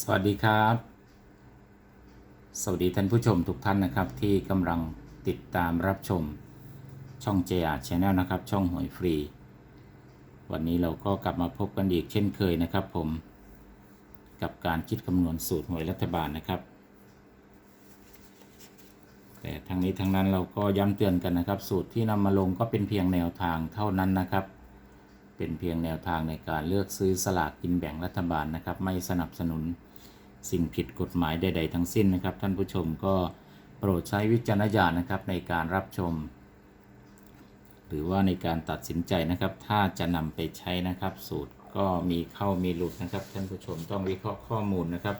สวัสดีครับ สวัสดีท่านผู้ชมทุกท่านนะครับ ที่กำลังติดตามรับชมช่อง JR Channel นะครับ ช่องหวยฟรี วันนี้เราก็กลับมาพบกันอีกเช่นเคยนะครับผมกับการคิดคำนวณสูตรหวยรัฐบาลนะครับ แต่ทั้งนี้ทั้งนั้นเราก็ย้ำเตือนกันนะครับ สูตรที่นำมาลงก็เป็นเพียงแนวทางเท่านั้นนะครับเป็นเพียงแนวทางในการเลือกซื้อสลากกินแบ่งรัฐบาลนะครับ ไม่สนับสนุน สิ่งผิดกฎหมายใด ๆ ทั้งสิ้นนะครับ ท่านผู้ชมก็โปรดใช้วิจารณญาณนะครับในการรับชม หรือว่าในการตัดสินใจนะครับ ถ้าจะนำไปใช้นะครับ สูตรก็มีเข้ามีหลุดนะครับ ท่านผู้ชมต้องวิเคราะห์ข้อมูลนะครับ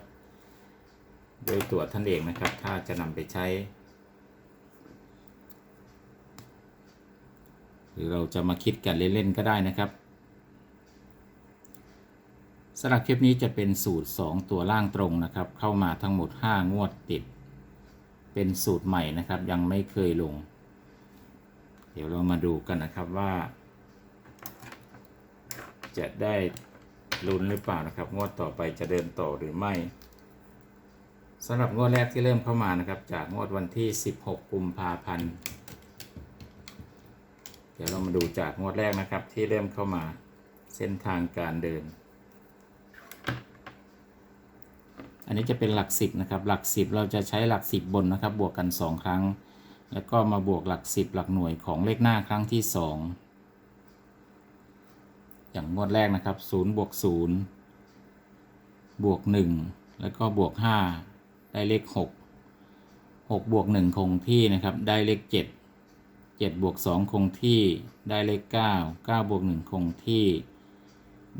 ด้วยตัวท่านเองนะครับ ถ้าจะนำไปใช้ หรือเราจะมาคิดกันเล่นๆก็ได้นะครับ สำหรับคลิปนี้จะเป็นสูตร 2 ตัวล่างตรงนะครับ เข้ามาทั้งหมด 5 งวดติด เป็นสูตรใหม่นะครับ ยังไม่เคยลง เดี๋ยวเรามาดูกันนะครับว่า จะได้ลุ้นหรือเปล่านะครับ งวดต่อไปจะเดินต่อหรือไม่สำหรับงวดแรกที่เริ่มเข้ามานะครับ จากงวดวันที่ 16 กุมภาพันธ์เดี๋ยวเรามาดูจากงวดแรกนะครับที่เริ่มเข้ามาเส้นทางการเดิน อั นนี้จะเป็นหลักสิบนะครับหลักสิบเราจะใช้หลักสิบบนนะครับ บวกกัน 2 ครั้ง แล้วก็มาบวกหลักสิบหลักหน่วยของเลขหน้าครั้งที่ 2 อย่างงวดแรกนะครับ0บวก0บวก 1 แล้วก็บวก 5 ได้เลข 6 6 บวก 1 คงที่นะครับ ได้เลข 7 7 บวก 2 คงที่ ได้เลข 9 9 บวก 1 คงที่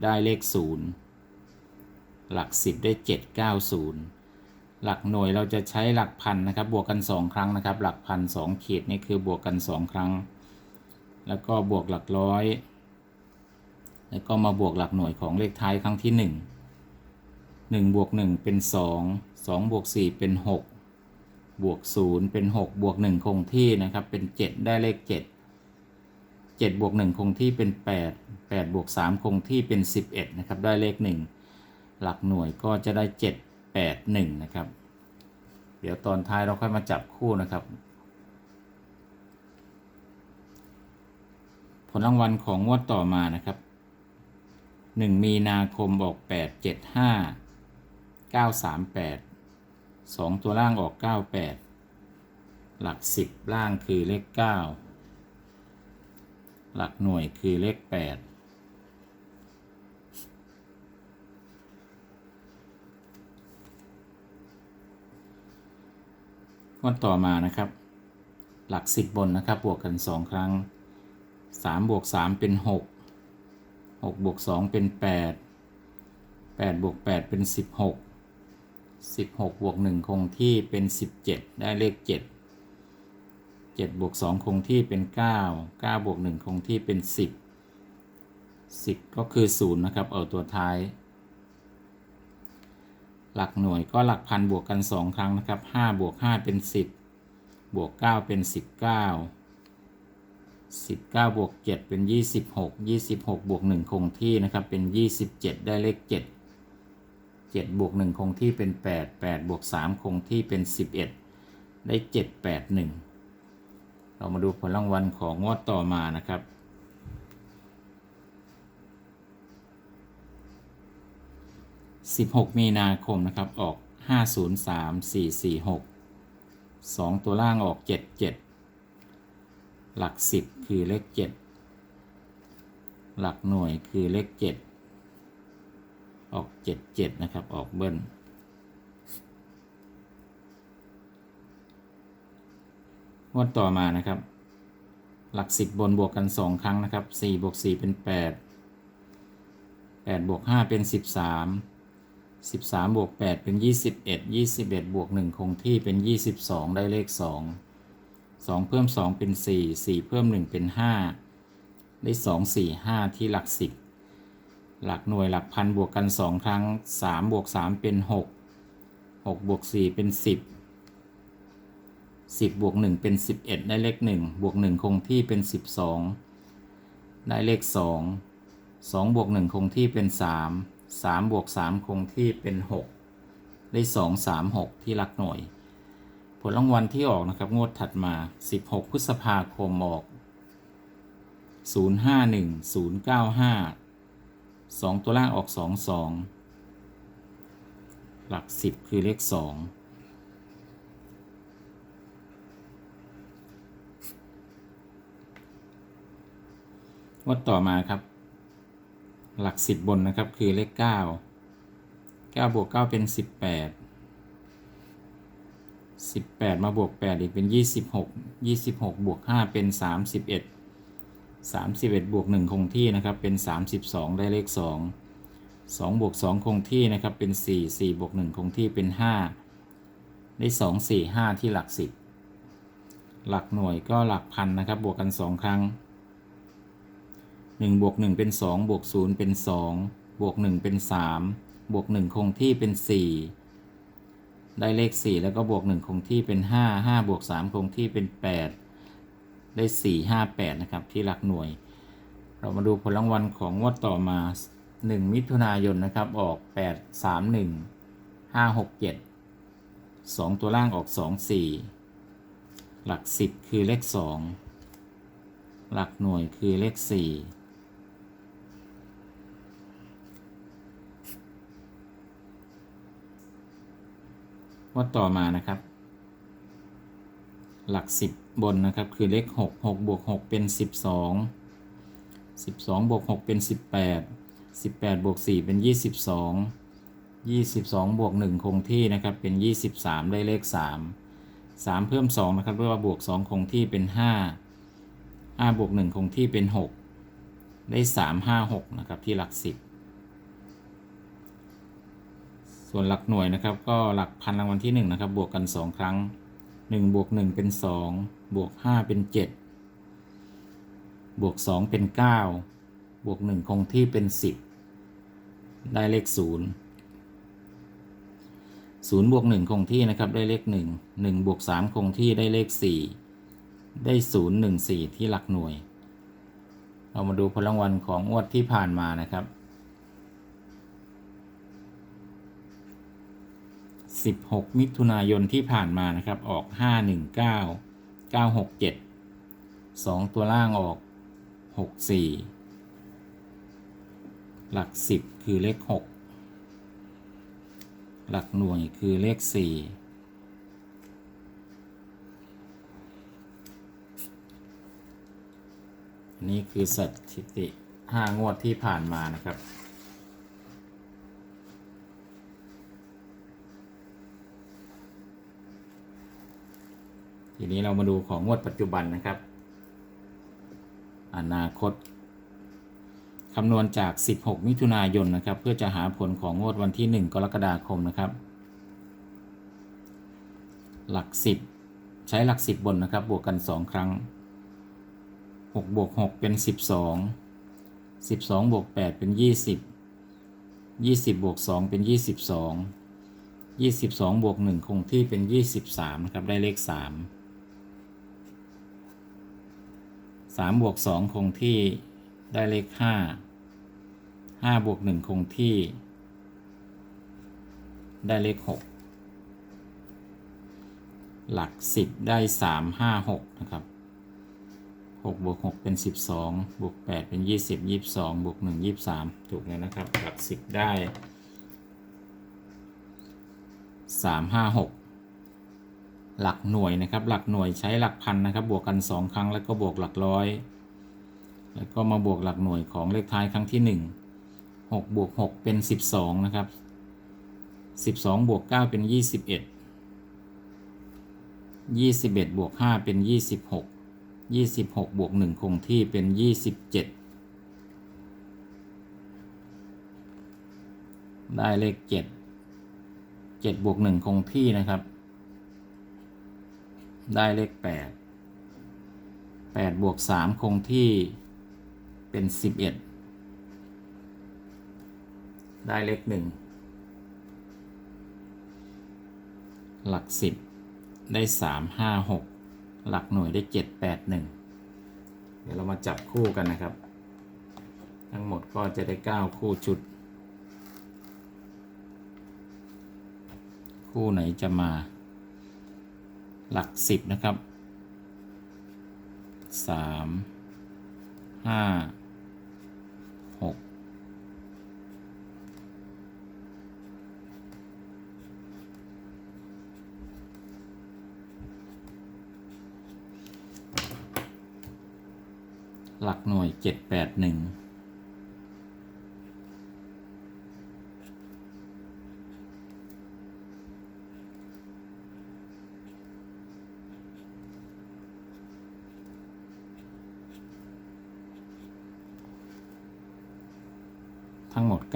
ได้เลข 0 หลัก 10 ได้ 790 หลักหน่วยเราจะใช้หลักพันนะครับ บวกกัน 2 ครั้งนะครับ หลักพัน2ขีดนี่คือบวกกัน 2 ครั้ง แล้วก็บวกหลักร้อย แล้วก็มาบวกหลักหน่วยของเลขท้ายครั้งที่ 1 1บวก1เป็น 2 2บวก4เป็น 6บวก 0 เป็น 6 บวก 1 คงที่นะครับ เป็น 7 ได้เลข 7 7 บวก 1 คงที่เป็น 8 8 บวก 3 คงที่เป็น 11 นะครับ ได้เลข 1 หลักหน่วยก็จะได้ 7 8 1 นะครับ เดี๋ยวตอนท้ายเราค่อยมาจับคู่นะครับ ผลรางวัลของงวดต่อมานะครับ 1 มีนาคมออก 8 7 5 9 3 8 2 ตัวล่างออก 98 หลัก 10 ล่างคือเลข 9 หลักหน่วยคือเลข 8 วดต่อมานะครับ หลัก 10 บนนะครับ บวกกัน 2 ครั้ง 3 บวก 3 เป็น 6 6 บวก 2 เป็น 8 8 บวก 8 เป็น 16 16 บวก 1 คงที่เป็น 17 ได้เลข 7 7 บวก 2 คงที่เป็น 9 9 บวก 1 คงที่เป็น 10 10 ก็คือ 0 นะครับ เอาตัวท้าย หลักหน่วยก็หลักพันบวกกัน 2 ครั้งนะครับ5บวก5เป็น 10 บวก 9 เป็น 19 19 บวก 7 เป็น 26 26 บวก 1 คงที่นะครับเป็น 27 ได้เลข 7 7 บวก 1 คงที่เป็น 8 8 บวก 3 คงที่เป็น 11 ได้ 7 8 1 เรามาดูผลรางวัลของงวดต่อมานะครับ 16 มีนาคมนะครับ ออก 503 446 2 ตัวล่างออก 77 หลัก 10 คือเลข 7 หลักหน่วยคือเลข 7 ออก 77 นะครับ ออกเบิ้ลงวดต่อมานะครับ หลัก 10 บนบวกกัน 2 ครั้งนะครับ4บวก4เป็น 8 8บวก5เป็น 13 13 บวก 8 เป็น 21 21 บวก 1 คงที่เป็น 22 ได้เลข 2 2 เพิ่ม 2 เป็น 4 4 เพิ่ม 1 เป็น 5 ได้ 2 4 5 ที่หลัก 10 หลักหน่วยหลักพันบวกกัน 2 ครั้ง 3 บวก 3 เป็น 6 6 บวก 4 เป็น 10 10 บวก 1 เป็น 11 ได้เลข 1 บวก 1 คงที่เป็น 12 ได้เลข 2 2 บวก 1 คงที่เป็น 3 3บวก3คงที่เป็น 6 ได้สองสามหกที่หลักหน่วย ผลรางวัลที่ออกนะครับ งวดถัดมา 16 พฤษภาคมออก 051 095 2 ตัวล่างออก 22 หลัก 10 คือเลข2งวดต่อมาครับ หลัก 10 บนนะครับ คือเลข 9 9 บวก 9 เป็น 18 18 มาบวก 8 อีกเป็น 26 26 บวก 5 เป็น 31 31 บวก 1 คงที่นะครับ เป็น 32 ได้เลข 2 2 บวก 2 คงที่นะครับ เป็น 4 4 บวก 1 คงที่เป็น 5 ได้ 2 4 5 ที่หลัก 10 หลักหน่วยก็หลักพันนะครับ บวกกัน 2 ครั้ง 1บวก1เป็น 2 บวก 0 เป็น 2 บวก 1 เป็น 3 บวก 1 คงที่เป็น 4 ได้เลข 4 แล้วก็บวก 1 คงที่เป็น 5 5 บวก 3 คงที่เป็น 8 ได้ 4 5 8 นะครับ ที่หลักหน่วย เรามาดูผลรางวัลของงวดต่อมา 1 มิถุนายนนะครับ ออก 8 3 1 5 6 7 2 ตัวล่างออก 2 4 หลัก 10 คือเลข 2หลักหน่วยคือเลข 4 ว่าต่อมานะครับ หลัก 10 บนนะครับ คือเลข 6 6บวก6เป็น 12 12บวก6เป็น 18 18บวก4เป็น 22 22 บวก 1 คงที่นะครับเป็น 23 ได้เลข 3 3 เพิ่ม 2 นะครับเรียกว่าบวก 2 คงที่เป็น 5 5บวก 1 คงที่เป็น 6 ได้ 3 5 6 นะครับที่หลัก 10 ส่วนหลักหน่วยนะครับ ก็หลักพันรางวัลที่1นะครับ บวกกัน 2 ครั้ง1บวก1เป็น 2 บวก 5 เป็น 7 บวก 2 เป็น 9 บวก 1 คงที่เป็น 10 ได้เลข 0 0บวก 1 คงที่นะครับ ได้เลข 1 1บวก 3 คงที่ได้เลข 4 ได้ 0 1 4 ที่หลักหน่วย เรามาดูผลรางวัลของงวดที่ผ่านมานะครับ 16 มิถุนายนที่ผ่านมานะครับ ออก 519 967 2 ตัวล่างออก 64 หลัก 10 คือเลข 6 หลักหน่วยคือเลข 4นนี้คือสถิติ 5 งวดที่ผ่านมานะครับ ทีนี้เรามาดูของงวดปัจจุบันนะครับ อนาคตคำนวณจาก 16 มิถุนายนนะครับ เพื่อจะหาผลของงวดวันที่ 1 กรกฎาคมนะครับ หลัก 10 ใช้หลัก 10 บนนะครับ บวกกัน 2 ครั้ง 6 บวก 6 เป็น 12 12 บวก 8 เป็น 20 20 บวก 2 เป็น 22 22 บวก 1 คงที่เป็น 23 นะครับ ได้เลข 3 3บวก2คงที่ได้เลข 5 5บวก1คงที่ ได้เลข 6 หลัก 10 ได้ 3 5 6 นะครับ6บวก6เป็น 12บวก8เป็น 20 22บวก1 23 ถูกแล้วนะครับ หลัก 10 ได้สาม หลักหน่วยนะครับ หลักหน่วยใช้หลักพันนะครับ บวกกันสองครั้งแล้วก็บวกหลักร้อย แล้วก็มาบวกหลักหน่วยของเลขท้ายครั้งที่หนึ่งหกบวกหกเป็นสิบสองนะครับสิบสองบวกเก้าเป็นยี่สิบเอ็ดยี่สิบเอ็ดบวกห้าเป็นยี่สิบหกยี่สิบหกบวกหนึ่งคงที่เป็นยี่สิบเจ็ดได้เลขเจ็ดเจ็ดบวกหนึ่งคงที่นะครับ ได้เลขแปดแปดบวกสามคงที่เป็นสิบเอ็ดได้เลขหนึ่งหลักสิบได้สามห้าหกหลักหน่วยได้เจ็ดแปดหนึ่งเดี๋ยวเรามาจับคู่กันนะครับ ทั้งหมดก็จะได้เก้าคู่ชุด คู่ไหนจะมา หลักสิบนะครับสามห้าหกหลักหน่วยเจ็ดแปดหนึ่ง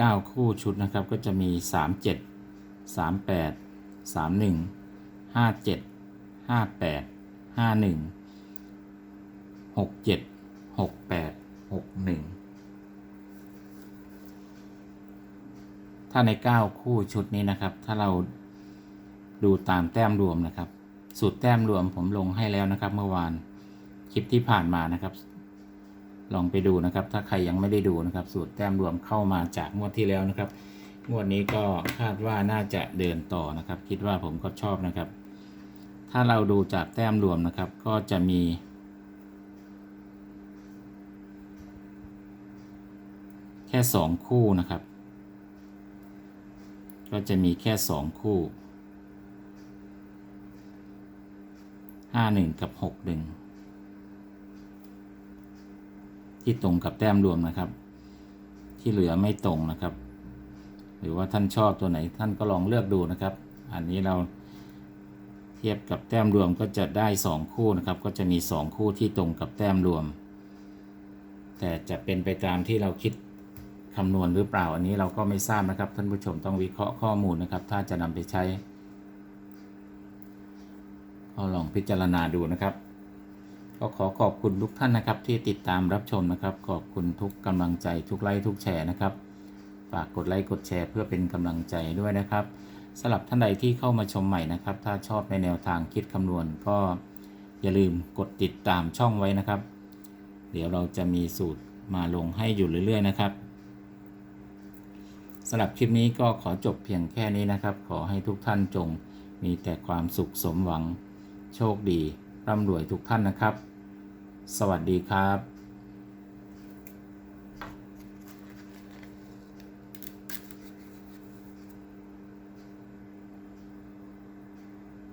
9 คู่ชุดนะครับ ก็จะมี 37 38 31 57 58 51 67 68 61 ถ้าใน 9 คู่ชุดนี้นะครับ ถ้าเราดูตามแต้มรวมนะครับ สูตรแต้มรวมผมลงให้แล้วนะครับ เมื่อวานคลิปที่ผ่านมานะครับ ลองไปดูนะครับ ถ้าใครยังไม่ได้ดูนะครับ สูตรแต้มรวมเข้ามาจากงวดที่แล้วนะครับ งวดนี้ก็คาดว่าน่าจะเดินต่อนะครับ คิดว่าผมก็ชอบนะครับ ถ้าเราดูจากแต้มรวมนะครับ ก็จะมี แค่ 2 คู่นะครับ ก็จะมีแค่ 2 คู่ 51 กับ 61 ที่ตรงกับแต้มรวมนะครับ ที่เหลือไม่ตรงนะครับ หรือว่าท่านชอบตัวไหนท่านก็ลองเลือกดูนะครับ อันนี้เราเทียบกับแต้มรวมก็จะได้ 2 คู่นะครับ ก็จะมี 2 คู่ที่ตรงกับแต้มรวม แต่จะเป็นไปตามที่เราคิดคำนวณหรือเปล่าอันนี้เราก็ไม่ทราบนะครับ ท่านผู้ชมต้องวิเคราะห์ข้อมูลนะครับ ถ้าจะนำไปใช้ก็ลองพิจารณาดูนะครับ ก็ขอขอบคุณทุกท่านนะครับที่ติดตามรับชมนะครับ ขอบคุณทุกกำลังใจทุกไลค์ทุกแชร์นะครับ ฝากกดไลค์กดแชร์เพื่อเป็นกำลังใจด้วยนะครับสำหรับท่านใดที่เข้ามาชมใหม่นะครับ ถ้าชอบในแนวทางคิดคำนวณก็อย่าลืมกดติดตามช่องไว้นะครับ เดี๋ยวเราจะมีสูตรมาลงให้อยู่เรื่อย ๆ นะครับสำหรับคลิปนี้ก็ขอจบเพียงแค่นี้นะครับ ขอให้ทุกท่านจงมีแต่ความสุขสมหวัง โชคดีร่ำรวยทุกท่านนะครับ สวัสดีครับ